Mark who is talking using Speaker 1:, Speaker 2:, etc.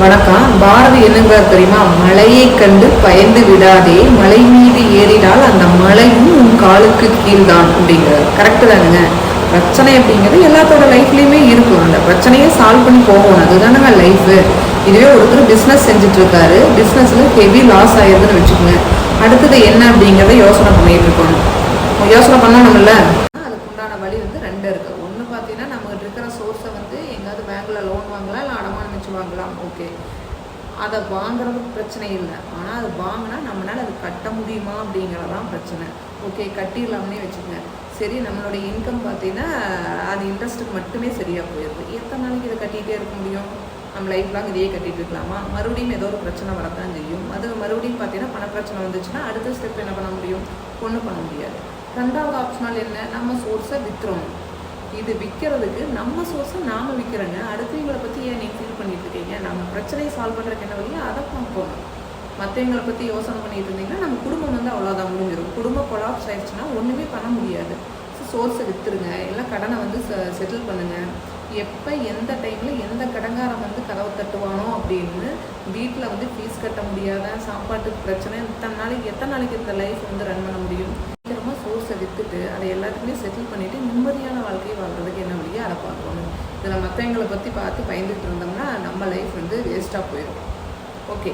Speaker 1: வணக்கம். பாரதி என்னங்கிறார் தெரியுமா? மலையை கண்டு பயந்து விடாதே மலை மீது ஏறினால் அந்த மலையும் உன் காலுக்கு கீழ்தான் அப்படிங்கிறார். கரெக்டு தானுங்க. பிரச்சனை அப்படிங்கிறது எல்லாத்தோட லைஃப்லேயுமே இருக்கும். அந்த பிரச்சனையை சால்வ் பண்ணி போகணும். அதுதானுங்க லைஃபு இதுவே ஒருத்தர் பிஸ்னஸ் செஞ்சுட்டு இருக்காரு பிஸ்னஸில் ஹெவி லாஸ் ஆயிருதுன்னு வச்சுக்கோங்க. அடுத்தது என்ன அப்படிங்கிறத யோசனை பண்ணிட்டு இருக்கணும். யோசனை பண்ணணும்ல? அதுக்குண்டான வழி வந்து ரெண்டு இருக்கு. ஒன்று பார்த்தீங்கன்னா நம்ம இருக்கிற சோர்ஸை வந்து எங்கேயாவது பேங்க்கில் லோன் வாங்கலாம் இல்லை அடமானம் வச்சு வாங்கலாம் ஓகே அதை வாங்குறதுக்கு பிரச்சனை இல்லை. ஆனால் அது வாங்கினா நம்மளால அது கட்ட முடியுமா அப்படிங்கிறதான் பிரச்சனை. ஓகே கட்டிடலாம்னே வச்சுக்கோங்க. சரி நம்மளுடைய இன்கம் பார்த்தீங்கன்னா அது இன்ட்ரெஸ்ட்டுக்கு மட்டுமே சரியாக போயிடுது எத்தனை நாளைக்கு இதை கட்டிகிட்டே இருக்க முடியும்? நம்ம லைஃப் லாங் இதையே கட்டிகிட்டு இருக்கலாமா? மறுபடியும் ஏதோ ஒரு பிரச்சனை வரத்தான் செய்யும். அது மறுபடியும் பார்த்தீங்கன்னா பண பிரச்சனை வந்துச்சுன்னா அடுத்த ஸ்டெப் என்ன பண்ண முடியும்? ஒன்றும் பண்ண முடியாது. ரெண்டாவது ஆப்ஷனல் என்ன? நம்ம சோர்ஸை விற்றுறோம் இது விற்கிறதுக்கு நம்ம சோர்ஸை நாம விற்கிறோங்க அடுத்தவங்களை பற்றி ஏன் நீங்கள் ஃபீல் பண்ணிட்டு இருக்கீங்க? நம்ம பிரச்சனையை சால்வ் பண்ணுறதுக்கு என்ன வழியோ அதை பார்ப்போம். மற்றவங்களை பற்றி யோசனை பண்ணிட்டு இருந்தீங்கன்னா நம்ம குடும்பம் வந்து அவ்வளோதான் முடிஞ்சிடும். குடும்ப கொலாப்ஸ் ஆயிடுச்சுன்னா ஒன்றுமே பண்ண முடியாது. சோர்ஸை விற்றுருங்க எல்லாம் கடனை வந்து செட்டில் பண்ணுங்கள் எப்போ எந்த டைமில் எந்த கடங்காரன் வந்து கதவை தட்டுவானோ அப்படின்னு வீட்டில் வந்து ஃபீஸ் கட்ட முடியாத? சாப்பாட்டுக்கு பிரச்சனை. இத்தனை நாளைக்கு எத்தனை நாளைக்கு இந்த லைஃப் வந்து ரன் பண்ண முடியும்? சீக்கிரமாக சோர்ஸை விற்றுட்டு அதை எல்லாத்துக்குமே செட்டில் பண்ணிவிட்டு வேலை பார்க்கணும் இதில் மற்றவங்களை பற்றி பார்த்து பயந்துட்டு இருந்தோம்னா நம்ம லைஃப் வந்து வேஸ்ட்டாக போயிடும் ஓகே